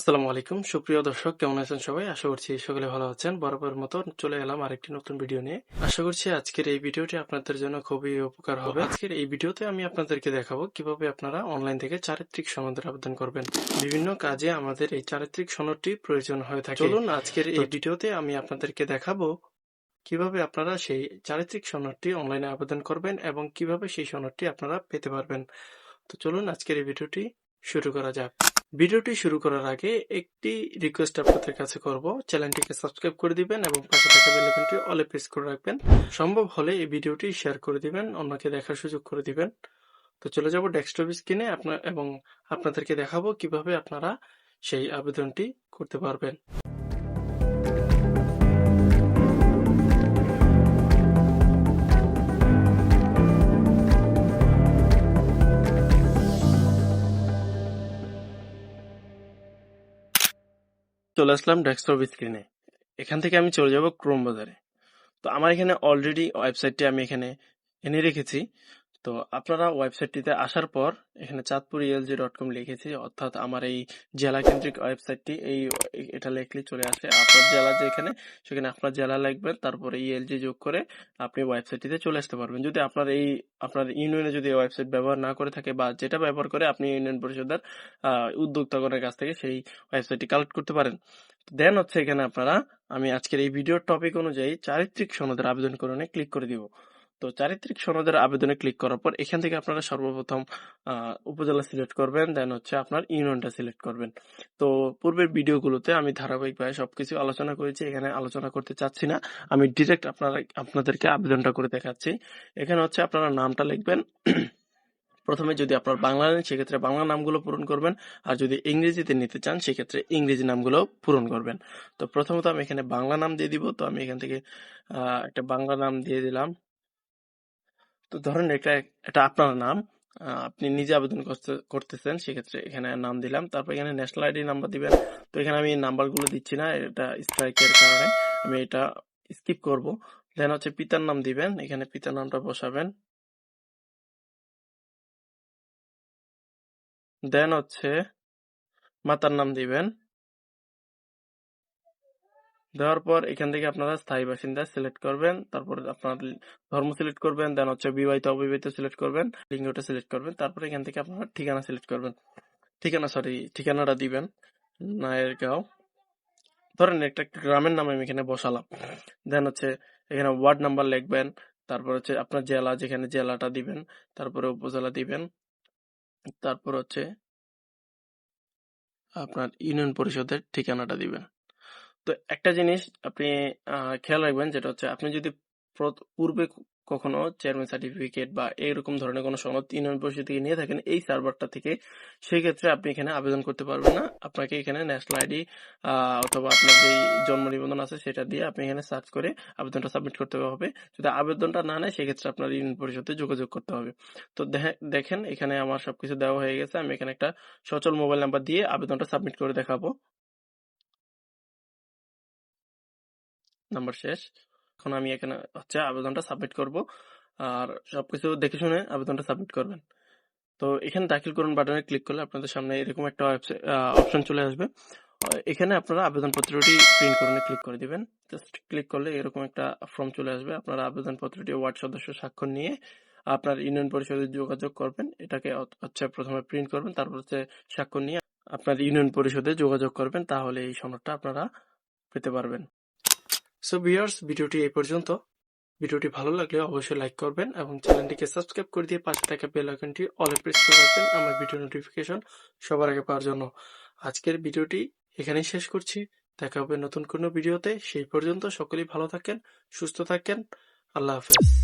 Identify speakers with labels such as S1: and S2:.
S1: আসসালামু আলাইকুম। সুপ্রিয় দর্শক কেমন আছেন সবাই? আশা করছি সকলে ভালো আছেন। বরাবর মতো চলে এলাম আরেকটি নতুন ভিডিও নিয়ে। আশা করছি আজকের এই ভিডিওটি আপনাদের জন্য খুবই উপকার হবে। আজকের এই ভিডিওতে আমি আপনাদেরকে দেখাবো কীভাবে আপনারা অনলাইন থেকে চারিত্রিক সনদের আবেদন করবেন। বিভিন্ন কাজে আমাদের এই চারিত্রিক সনদটি প্রয়োজন হয়ে থাকে। চলুন আজকের এই ভিডিওতে আমি আপনাদেরকে দেখাবো কীভাবে আপনারা সেই চারিত্রিক সনদটি অনলাইনে আবেদন করবেন এবং কীভাবে সেই সনদটি আপনারা পেতে পারবেন। তো চলুন আজকের এই ভিডিওটি শুরু করা যাক। ভিডিওটি শুরু করার আগে একটি রিকোয়েস্ট আপনাদের কাছে করব। চ্যানেলটিকে সাবস্ক্রাইব করে দিবেন এবং পাশে থাকা বেল আইকনটি অলে প্রেস করে রাখবেন। সম্ভব হলে এই ভিডিওটি শেয়ার করে দিবেন, অন্যকে দেখার সুযোগ করে দিবেন। তো চলে যাব ডেস্কটপ স্ক্রিনে আপনার এবং আপনাদেরকে দেখাবো কীভাবে আপনারা সেই আবেদনটি করতে পারবেন। চলে আসলাম ডেস্কটপ স্ক্রিনে এখান থেকে আমি চলে যাব ক্রোম বাজারে। তো আমার এখানে অলরেডি ওয়েবসাইটটি আমি এখানে এনে রেখেছি। তো আপনারা ওয়েবসাইটটিতে আসার পর এখানে চাঁদপুর ইএলজি ডট কম লিখেছি, অর্থাৎ আমার এই জেলা কেন্দ্রিক ওয়েবসাইটটি, এই এটা লিখলে চলে আসে আপনার জেলা যেখানে, সেখানে আপনার জেলা লিখবেন তারপরে ইএলজি যোগ করে আপনি ওয়েবসাইটটিতে চলে আসতে পারবেন। যদি আপনার এই, আপনার ইউনিয়নে যদি ওয়েবসাইট ব্যবহার না করে থাকে বা যেটা ব্যবহার করে আপনি ইউনিয়ন পরিষদের উদ্যোক্তাগণের কাছ থেকে সেই ওয়েবসাইটটি কালেক্ট করতে পারেন। দেন হচ্ছে এখানে আপনারা, আমি আজকের এই ভিডিওর টপিক অনুযায়ী চারিত্রিক সনদের আবেদনকরণে ক্লিক করে দিব। তো চারিত্রিক সনদের আবেদনে ক্লিক করার পর এখান থেকে আপনারা সর্বপ্রথম উপজেলা সিলেক্ট করবেন দেন হচ্ছে আপনার ইউনিয়নটা সিলেক্ট করবেন। তো পূর্বের ভিডিওগুলোতে আমি ধারাবাহিকভাবে সবকিছু আলোচনা করেছি, এখানে আলোচনা করতে চাচ্ছি না। আমি ডিরেক্ট আপনারা, আপনাদেরকে আবেদনটা করে দেখাচ্ছি। এখানে হচ্ছে আপনারা নামটা লিখবেন। প্রথমে যদি আপনার বাংলা নেন, সেক্ষেত্রে বাংলা নামগুলো পূরণ করবেন। আর যদি ইংরেজিতে নিতে চান, সেক্ষেত্রে ইংরেজি নামগুলো পূরণ করবেন। তো প্রথমত আমি এখানে বাংলা নাম দিয়ে দিব। তো আমি এখান থেকে একটা বাংলা নাম দিয়ে দিলাম। তো ধরেন এটা এটা আপনার নাম আপনি নিজে আবেদন করতে, করতেছেন, সেক্ষেত্রে এখানে নাম দিলাম, তারপর এখানে ন্যাশনাল আইডি নাম্বার দিবেন। তো এখানে আমি নাম্বারগুলো দিচ্ছি না, এটা স্ট্রাইকের কারণে, আমি এটা স্কিপ করব। দেন হচ্ছে পিতার নাম দিবেন, এখানে পিতার নামটা বসাবেন। দেন হচ্ছে মাতার নাম দিবেন। দেওয়ার পর এখান থেকে আপনারা স্থায়ী বাসিন্দা সিলেক্ট করবেন। তারপর আপনার ধর্ম সিলেক্ট করবেন দেন হচ্ছে বিবাহিত, অবিবাহিত সিলেক্ট করবেন, লিঙ্গটা সিলেক্ট করবেন, তারপর এখান থেকে আপনারা ঠিকানা সিলেক্ট করবেন। ঠিকানা সরি ঠিকানাটা দিবেন, নায়েরগাঁও। ধরেন একটা গ্রামের নাম আমি এখানে বসালাম। দেন হচ্ছে এখানে ওয়ার্ড নাম্বার লিখবেন, তারপর হচ্ছে আপনার জেলা, যেখানে জেলাটা দিবেন, তারপরে উপজেলা দিবেন, তারপর হচ্ছে আপনার ইউনিয়ন পরিষদের ঠিকানাটা দিবেন। তো একটা জিনিস আপনি খেয়াল রাখবেন যেটা হচ্ছে আপনি যদি পূর্বে কখনো চেয়ারম্যান সার্টিফিকেট বা এরকম ধরনের কোনো সনদ পরিষদ থেকে নিয়ে থাকেন, এই সার্ভারটা থেকে সেই ক্ষেত্রে আপনি এখানে আবেদন করতে পারবেন না। আপনাকে এখানে ন্যাশনাল আইডি অথবা আপনার যে জন্ম নিবন্ধন আছে সেটা দিয়ে আপনি এখানে সার্চ করে আবেদনটা সাবমিট করতে হবে। যদি আবেদনটা না নেয়, সেক্ষেত্রে আপনার ইউনিয়ন পরিষদে যোগাযোগ করতে হবে। তো দেখে- দেখেন এখানে আমার সবকিছু দেওয়া হয়ে গেছে। আমি এখানে একটা সচল মোবাইল নাম্বার দিয়ে আবেদনটা সাবমিট করে দেখাবো। নাম্বার শেষ। এখন আমি এখানে হচ্ছে আবেদনটা সাবমিট করব। আর সবকিছু দেখে শুনে আবেদনটা সাবমিট করবেন। তো এখানে দাখিল করুন বাটনে ক্লিক করলে আপনাদের সামনে এরকম একটা অপশন চলে আসবে। এখানে আপনারা আবেদনপত্রটি প্রিন্ট করে ক্লিক করে দিবেন। জাস্ট ক্লিক করলে এরকম একটা ফর্ম চলে আসবে। আপনারা আবেদনপত্রটি ওয়ার্ড সদস্য স্বাক্ষর নিয়ে আপনার ইউনিয়ন পরিষদে যোগাযোগ করবেন। এটাকে হচ্ছে প্রথমে প্রিন্ট করবেন, তারপর হচ্ছে স্বাক্ষর নিয়ে আপনার ইউনিয়ন পরিষদে যোগাযোগ করবেন। তাহলে এই সনদটা আপনারা পেতে পারবেন। সো ভিউয়ার্স ভিডিওটি এই পর্যন্ত। ভিডিওটি ভালো লাগলে অবশ্যই লাইক করবেন এবং চ্যানেলটিকে সাবস্ক্রাইব করে দিয়ে পাশে থাকা বেল আইকনটি অলে প্রেস করে রাখবেন আমার ভিডিও নোটিফিকেশন সবার আগে পাওয়ার জন্য। আজকের ভিডিওটি এখানেই শেষ করছি। দেখা হবে নতুন কোনো ভিডিওতে সেই পর্যন্ত সকলেই ভালো থাকেন, সুস্থ থাকেন। আল্লাহ হাফেজ।